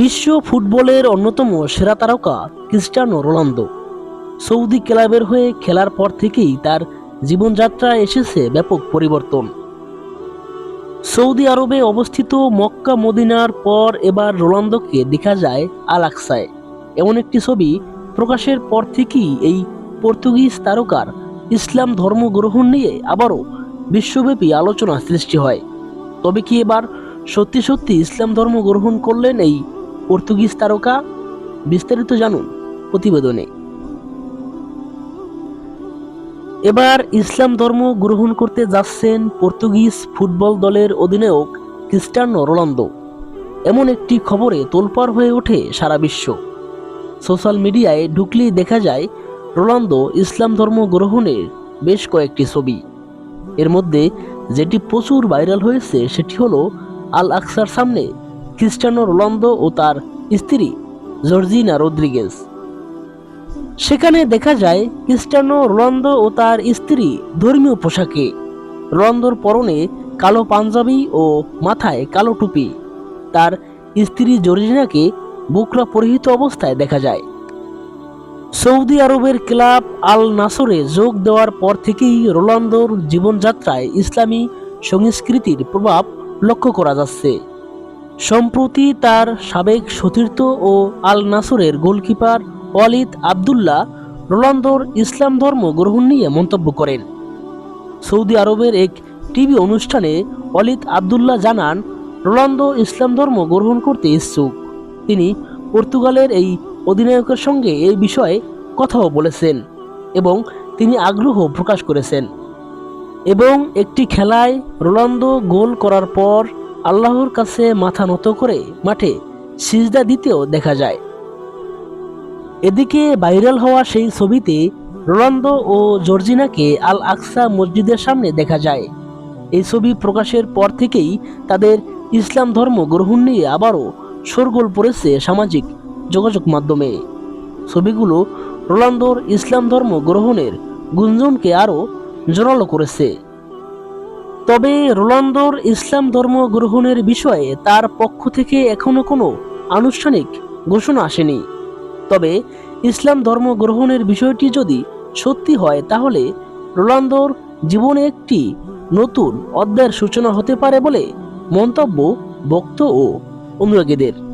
বিশ্ব ফুটবলের অন্যতম সেরা তারকা ক্রিস্টিয়ানো রোনালদো। সৌদি ক্লাবের হয়ে খেলার পর থেকেই তার জীবনযাত্রা এসেছে ব্যাপক পরিবর্তন। সৌদি আরবে অবস্থিত মক্কা মদিনার পর এবার রোনালদোকে দেখা যায় আল আকসায় এমন একটি ছবি প্রকাশের পর থেকেই এই পর্তুগিজ তারকার ইসলাম ধর্ম গ্রহণ নিয়ে আবারও বিশ্বব্যাপী আলোচনা সৃষ্টি হয়। তবে কি এবার সত্যি সত্যি ইসলাম ধর্ম গ্রহণ করলেন এই পর্তুগিজ তারকা, বিস্তারিত জানুন প্রতিবেদনে। এবার ইসলাম ধর্ম গ্রহণ করতে যাচ্ছেন পর্তুগিজ ফুটবল দলের অধিনায়ক ক্রিস্টিয়ানো রোনালদো। এমন একটি খবরে তোলপাড় হয়ে ওঠে সারা বিশ্ব। সোশ্যাল মিডিয়ায় ঢুকলেই দেখা যায়, রোনালদো ইসলাম ধর্ম গ্রহণের বেশ কয়েকটি ছবি। এর মধ্যে যেটি প্রচুর ভাইরাল হয়েছে, সেটি হলো আল আকসার সামনে ক্রিস্টিয়ানো রোনালদো ও তার স্ত্রী জর্জিনা রদ্রিগেজ সেখানে দেখা যায় ক্রিস্টিয়ানো রোনালদো ও তার স্ত্রী ধর্মীয় পোশাকে, রোনালদোর পরনে কালো পাঞ্জাবি ও মাথায় কালো টুপি। তার স্ত্রী জর্জিনাকে বুকরা পরিহিত অবস্থায় দেখা যায়। সৌদি আরবের ক্লাব আল নাসরে যোগ দেওয়ার পর থেকেই রোনালদোর জীবনযাত্রায় ইসলামী সংস্কৃতির প্রভাব লক্ষ্য করা যাচ্ছে। সম্প্রতি তার সাবেক সতীর্থ ও আল নাসরের গোলকিপার ওয়ালিদ আবদুল্লাহ রোনালদোর ইসলাম ধর্ম গ্রহণ নিয়ে মন্তব্য করেন। সৌদি আরবের এক টিভি অনুষ্ঠানে ওয়ালিদ আবদুল্লাহ জানান, রোনালদো ইসলাম ধর্ম গ্রহণ করতে ইচ্ছুক। তিনি পর্তুগালের এই অধিনায়কের সঙ্গে এই বিষয়ে কথাও বলেছেন এবং তিনি আগ্রহ প্রকাশ করেছেন। এবং একটি খেলায় রোনালদো গোল করার পর আল্লাহর কাছে মাথা নত করে মাঠে সিজদা দিতেও দেখা যায়। এদিকে ভাইরাল হওয়া সেই ছবিতে রোনালদো ও জর্জিনাকে আল আকসা মসজিদের সামনে দেখা যায়। এই ছবি প্রকাশের পর থেকেই তাদের ইসলাম ধর্ম গ্রহণ নিয়ে আবারও শোরগোল পড়েছে সামাজিক যোগাযোগ মাধ্যমে। ছবিগুলো রোনালদোর ইসলাম ধর্ম গ্রহণের গুঞ্জনকে আরও জোরালো করেছে। তবে রোনালদোর ইসলাম ধর্ম গ্রহণের বিষয়ে তার পক্ষ থেকে এখনও কোনো আনুষ্ঠানিক ঘোষণা আসেনি। তবে ইসলাম ধর্ম গ্রহণের বিষয়টি যদি সত্যি হয়, তাহলে রোনালদোর জীবনে একটি নতুন অধ্যায়ের সূচনা হতে পারে বলে মন্তব্য বক্ত ও অনুরাগীদের।